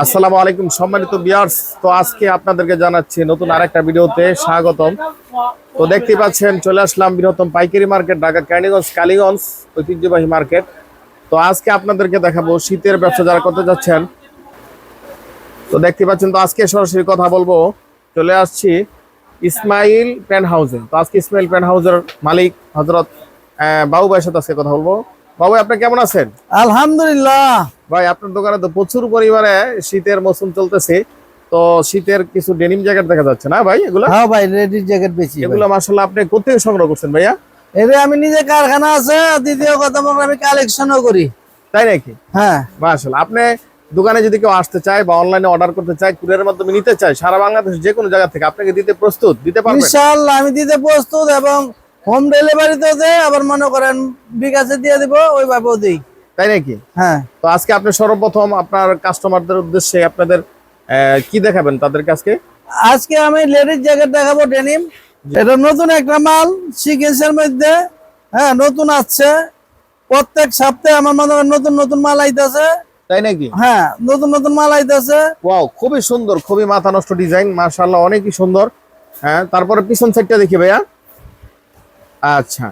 আসসালামু আলাইকুম, সম্মানিত বিয়ার্স তো আজকে আপনাদেরকে জানাচ্ছি নতুন আরেকটা ভিডিওতে স্বাগতম। তো দেখতে পাচ্ছেন, চলে আসলাম বৃহত্তম পাইকারি মার্কেট, ঢাকা ক্যানিগঞ্জ কালীগঞ্জ, ঐতিহ্যবাহী মার্কেট। তো আজকে আপনাদেরকে দেখাবো শীতের ব্যবসা যারা করতে যাচ্ছেন। তো দেখতে পাচ্ছেন, তো আজকে সরাসরি কথা বলব। চলে আসছি ইসমাইল পেন হাউসে তো আজকে ইসমাইল পেন হাউসের মালিক হজরত বাবু ভাইয়ের সাথে আজকে কথা বলব। বাবু, আপনি কেমন আছেন? আলহামদুলিল্লাহ। ভাই আপনার দোকানে তো প্রচুর পরিমাণে শীতের মৌসুম চলতেছে। তো শীতের কিছু ডেনিম জ্যাকেট দেখা যাচ্ছে না ভাই এগুলো? হ্যাঁ ভাই রেডি জ্যাকেট বেশি এগুলো মাসাল্লাহ আপনি কোথেকে সংগ্রহ করছেন ভাইয়া? এদের আমি নিজে কারখানা আছে দ্বিতীয় কথা আমি কালেকশনও করি। তাই নাকি? হ্যাঁ। মাসাল্লাহ আপনি দোকানে যদি কেউ আসতে চায় বা অনলাইনে অর্ডার করতে চায় কুরিয়ারের মাধ্যমে নিতে চায় সারা বাংলাদেশ যে কোনো জায়গা থেকে আপনাকে দিতে প্রস্তুত দিতে পারবেন? ইনশাআল্লাহ আমি দিতে প্রস্তুত এবং হোম ডেলিভারিতেও দেয় আবার মনে করেন বিকাশে দিয়ে দিব ওইভাবেও দিই। তাই নাকি? হ্যাঁ। তো আজকে আপনি সর্বপ্রথম আপনার কাস্টমারদের উদ্দেশ্যে আপনাদের কি দেখাবেন তাদের আজকে? আজকে আমি লেডিস জ্যাকেট দেখাবো ডেনিম এটা নতুন একটা মাল সিকেন্সের মধ্যে। হ্যাঁ নতুন আসছে। প্রত্যেক সপ্তাহে আমার মনে হয় নতুন নতুন মাল আইতেছে। তাই নাকি? হ্যাঁ নতুন নতুন মাল আইতেছে। ওয়াও খুবই সুন্দর খুবই মাথা নষ্ট ডিজাইন মাশাআল্লাহ অনেকই সুন্দর। হ্যাঁ তারপরে পিছন সাইডটা দেখি ভাইয়া। আচ্ছা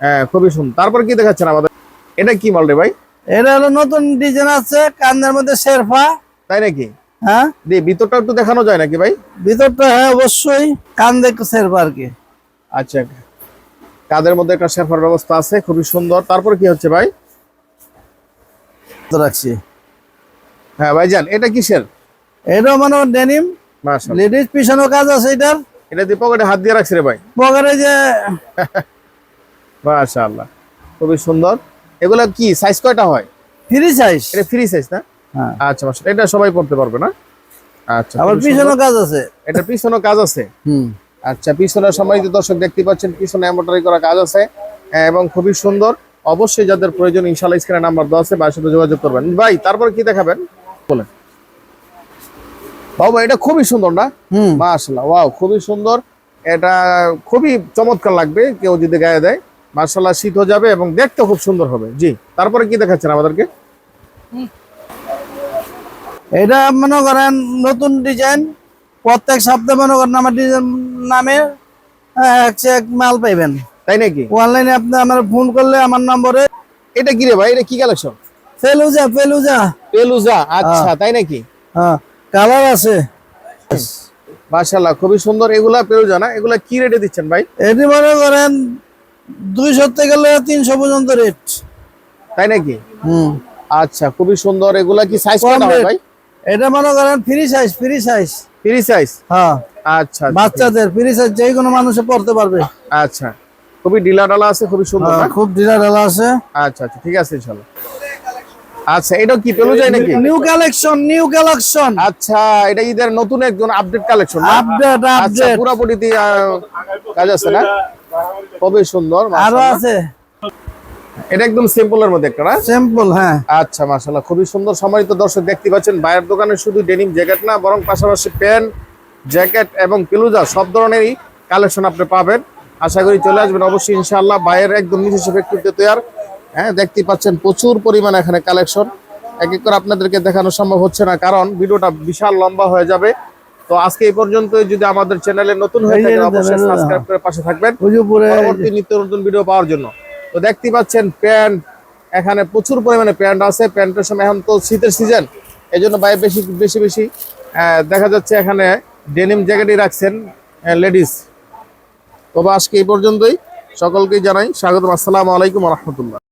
হ্যাঁ খুবই সুন্দর। তারপর কি দেখাচ্ছেন আমাদের? এটা কি মাল রে ভাই? এটা হলো নতুন ডিজাইন আছে কান্দের মধ্যে শেরফা। তাই নাকি? হ্যাঁ। দিয়ে ভিতরটা একটু দেখানো যায় নাকি ভাই? ভিতরটা হ্যাঁ অবশ্যই। কান্দে শেরফা আর কি। আচ্ছা কাদের মধ্যে একটা শেরফার ব্যবস্থা আছে খুবই সুন্দর। তারপর কি হচ্ছে ভাই? তো রাখছি। হ্যাঁ ভাই ভাইজান এটা কিসের? এটা মানে ডেনিম। লেডিস পিছনে কাজ আছে এটার। এটা দিয়ে পকেটে হাত দিয়ে রাখছে রে ভাই। পকেটে যে মাশাআল্লাহ। খুবই সুন্দর। এগুলা কি? সাইজ কয়টা হয়? ফ্রি সাইজ এটা ফ্রি সাইজ না? হ্যাঁ। আচ্ছা মাশাআল্লাহ। এটা সবাই পড়তে পারবে না? আচ্ছা আবার পিছনে কাজ আছে। এটা পিছনে কাজ আছে? হুম। আচ্ছা পিছনে সম্মানিত দর্শক দেখতে পাচ্ছেন পিছনে এমব্রয়ডারি করা কাজ আছে হ্যাঁ, এবং খুবই সুন্দর। অবশ্যই যাদের প্রয়োজন ইনশাল্লাহ স্ক্রিনে নাম্বার দেওয়া আছে সাথে যোগাযোগ করবেন। ভাই তারপর কি দেখাবেন? বলেন। বাবা এটা খুবই সুন্দর না? হুম। মাশাল্লাহ ওয়াও খুবই সুন্দর। এটা খুবই চমৎকার লাগবে কেউ যদি গায়ে দেয়। মাশাল্লাহ শীত হয়ে যাবে এবং দেখতে খুব সুন্দর হবে। জি তারপরে কি দেখাচ্ছেন আমাদেরকে? এটা মনে করেন নতুন ডিজাইন প্রত্যেক সপ্তাহে মনে করেন আমার ডিজাইন নামে হ্যাঁ, এক মাল পাইবেন। তাই নাকি? অনলাইনে আপনি আমার ফোন করলে আমার নম্বরে এটা কি রে ভাই? এটা কি কালেকশন ফেলুজা ফেলুজা। পেলুজা আচ্ছা তাই নাকি? হ্যাঁ কালার আছে। মাশাল্লাহ খুবই সুন্দর। এগুলা পেলুজা না? এগুলা কি রেটে দিচ্ছেন ভাই? এটি মনে করেন দুইশো থেকে গেলে তিনশো পর্যন্ত রেট তাই নাকি? হুম। আচ্ছা খুবই সুন্দর। এগুলা কি সাইজ কত হয় ভাই? এটা মনে করেন free size free size free size হ্যাঁ। আচ্ছা আচ্ছা, বাচ্চাদের ফ্রি সাইজ যে কোনো মানুষে পড়তে পারবে। আচ্ছা। খুবই ডিলা ডালা আছে খুবই সুন্দর হ্যাঁ, খুব ঢিলা ঢালা আছে। আচ্ছা আচ্ছা ঠিক আছে চলো আচ্ছা এটা কি পেলু যায় নাকি? নিউ কালেকশন নিউ কালেকশন আচ্ছা এটা ঈদের নতুন একজন আপডেট কালেকশন আপডেট আপডেট পুরাপুরিতে কাজ আছে না? খুবই সুন্দর আরও আছে। এটা একদম সিম্পলের মধ্যে একটা না? সিম্পল হ্যাঁ। আচ্ছা মাশাল্লাহ খুবই সুন্দর। সম্মানিত দর্শক দেখতে পাচ্ছেন বাইরের দোকানে শুধু ডেনিম জ্যাকেট না বরং পাশাপাশি প্যান্ট জ্যাকেট এবং পেলুজা সব ধরনেরই কালেকশন আপনি পাবেন। আশা করি চলে আসবেন। অবশ্যই ইনশাআল্লাহ বাইরের একদম নিজস্ব ফ্যাক্টরিতে তৈয়ার। হ্যাঁ দেখতে পাচ্ছেন প্রচুর পরিমাণে এখানে কালেকশন এক এক করে আপনাদেরকে দেখানো সম্ভব হচ্ছে না কারণ ভিডিওটা বিশাল লম্বা হয়ে যাবে। তো আজকে এই পর্যন্ত যদি আমাদের চ্যানেলে নতুন হয়ে এটা অবশ্যই সাবস্ক্রাইব করে পাশে থাকবেন। পরবর্তী নিত্য নতুন ভিডিও পাওয়ার জন্য। তো দেখতে পাচ্ছেন প্যান্ট এখানে প্রচুর পরিমাণে প্যান্ট আছে। প্যান্টের সময় এখন তো শীতের সিজন এই জন্য ভাই বেশি বেশি বেশি দেখা যাচ্ছে এখানে ডেনিম জ্যাকেটই রাখছেন লেডিস তবে আজকে এই পর্যন্তই সকলকেই জানাই স্বাগতম। আসসালামু আলাইকুম রহমতুল্লাহ।